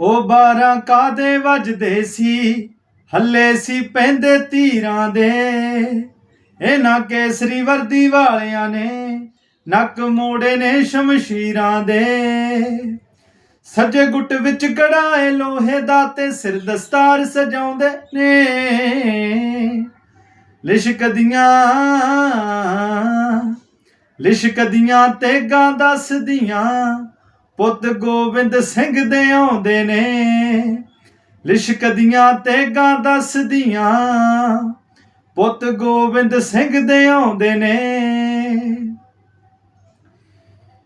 ਉਹ ਬਾਰਾਂ ਕਾਦੇ ਵੱਜਦੇ ਸੀ? ਹੱਲੇ ਸੀ ਪੈਂਦੇ ਤੀਰਾਂ ਦੇ। ਇਹਨਾਂ ਕੇਸਰੀ ਵਰਦੀ ਵਾਲਿਆਂ ਨੇ ਨੱਕ ਮੋੜੇ ਨੇ ਸ਼ਮਸ਼ੀਰਾਂ ਦੇ। ਸੱਜੇ ਗੁੱਟ ਵਿੱਚ ਕੜਾਏ ਲੋਹੇ ਦਾ ਤੇ ਸਿਰ ਦਸਤਾਰ ਸਜਾਉਂਦੇ ਨੇ। ਲਿਸ਼ਕਦੀਆਂ ਲਿਸ਼ਕਦੀਆਂ ਤੇ ਗਾਂ ਦੱਸਦੀਆਂ ਪੁੱਤ ਗੋਬਿੰਦ ਸਿੰਘ ਦੇ ਆਉਂਦੇ ਨੇ। ਲਿਸ਼ਕਦੀਆਂ ਤੇ ਗਾਂ ਦੱਸਦੀਆਂ, ਪੁੱਤ ਗੋਬਿੰਦ ਸਿੰਘ ਦੇ ਆਉਂਦੇ ਨੇ।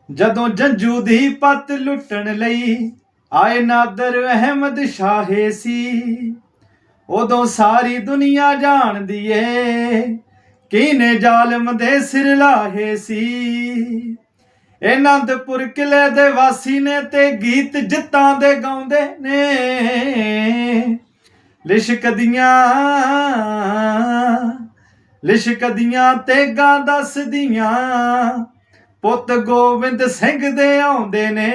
ਜਦੋਂ ਜੰਜੂ ਦੀ ਪੱਤ ਲੁੱਟਣ ਲਈ ਆਏ ਨਾਦਰ ਅਹਿਮਦ ਸ਼ਾਹੇ ਸੀ, ਉਦੋਂ ਸਾਰੀ ਦੁਨੀਆ ਜਾਣਦੀ ਏ ਕਿਨੇ ਜ਼ਾਲਮ ਦੇ ਸਿਰ ਲਾਹੇ ਸੀ। ਅਨੰਦਪੁਰ ਕਿਲੇ ਦੇ ਵਾਸੀ ਨੇ ਤੇ ਗੀਤ ਜਿੱਤਾਂ ਦੇ ਗਾਉਂਦੇ ਨੇ। ਲਿਸ਼ਕਦੀਆਂ ਲਿਸ਼ਕਦੀਆਂ ਤੇ ਗਾਂ ਦੱਸਦੀਆਂ, ਪੁੱਤ ਗੋਬਿੰਦ ਸਿੰਘ ਦੇ ਆਉਂਦੇ ਨੇ।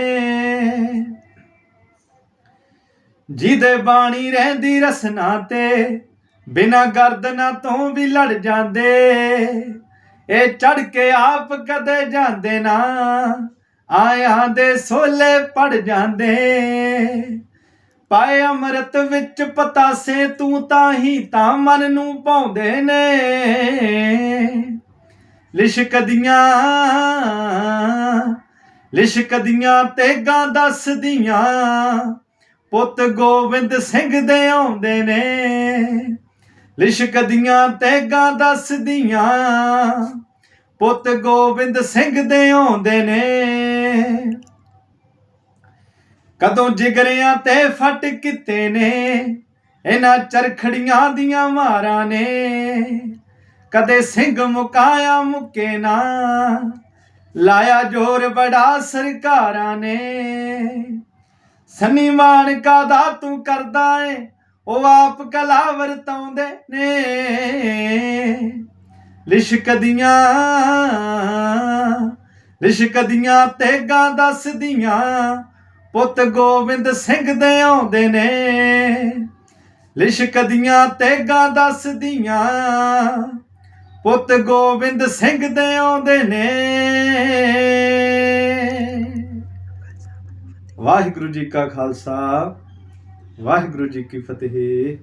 ਜਿਹਦੇ ਬਾਣੀ ਰਹਿੰਦੀ ਰਸਨਾ ਤੇ, ਬਿਨਾ ਗਰਦਨਾ ਤੋਂ ਵੀ ਲੜ ਜਾਂਦੇ। ਇਹ ਚੜ ਕੇ ਆਪ ਕਦੇ ਜਾਂਦੇ ਨਾ। ਆਇਆਂ ਦੇ ਸੋਲੇ ਪੜ ਜਾਂਦੇ। ਪਾਏ ਅੰਮ੍ਰਿਤ ਵਿੱਚ ਪਤਾਸੇ, ਤੂੰ ਤਾਂ ਹੀ ਤਾਂ ਮਨ ਨੂੰ ਪਾਉਂਦੇ ਨੇ। ਲਿਸ਼ਕਦੀਆਂ ਲਿਸ਼ਕਦੀਆਂ ਤੇ ਗਾਂ ਦੱਸਦੀਆਂ। ਪੁੱਤ ਗੋਬਿੰਦ ਸਿੰਘ ਦੇ ਆਉਂਦੇ ਨੇ। ਲਿਸ਼ਕਦੀਆਂ ਤੇ ਗਾਂ ਦੱਸਦੀਆਂ। ਪੁੱਤ ਗੋਬਿੰਦ ਸਿੰਘ ਦੇ ਆਉਂਦੇ ਨੇ। ਕਦੋਂ ਜਿਗਰਿਆਂ ਤੇ ਫਟ ਕਿਤੇ ਨੇ। ਇਹਨਾਂ ਚਰਖੜੀਆਂ ਦੀਆਂ ਮਾਰਾਂ ਨੇ। ਕਦੇ ਸਿੰਘ ਮੁਕਾਇਆ ਮੁਕੇ ਨਾ। ਲਾਇਆ ਜੋਰ ਬੜਾ ਸਰਕਾਰਾਂ ਨੇ। ਸੰਨੀ ਮਾਨਕਾ ਦਾ ਤੂੰ ਕਰਦਾ ਏ। ਉਹ ਆਪ ਕਲਾ ਵਰਤਾਉਂਦੇ ਨੇ। ਲਿਸ਼ਕਦੀਆਂ ਲਿਸ਼ਕਦੀਆਂ ਤੇ ਗਾਂ ਦੱਸਦੀਆਂ, ਪੁੱਤ ਗੋਬਿੰਦ ਸਿੰਘ ਦੇ ਆਉਂਦੇ ਨੇ। ਲਿਸ਼ਕਦੀਆਂ ਤੇ ਗਾਂ ਦੱਸਦੀਆਂ, ਪੁੱਤ ਗੋਬਿੰਦ ਸਿੰਘ ਦੇ ਆਉਂਦੇ ਨੇ। ਵਾਹਿਗੁਰੂ ਜੀ ਕਾ ਖਾਲਸਾ। ਵਾਹਿਗੁਰੂ ਜੀ ਕੀ ਫਤਿਹ।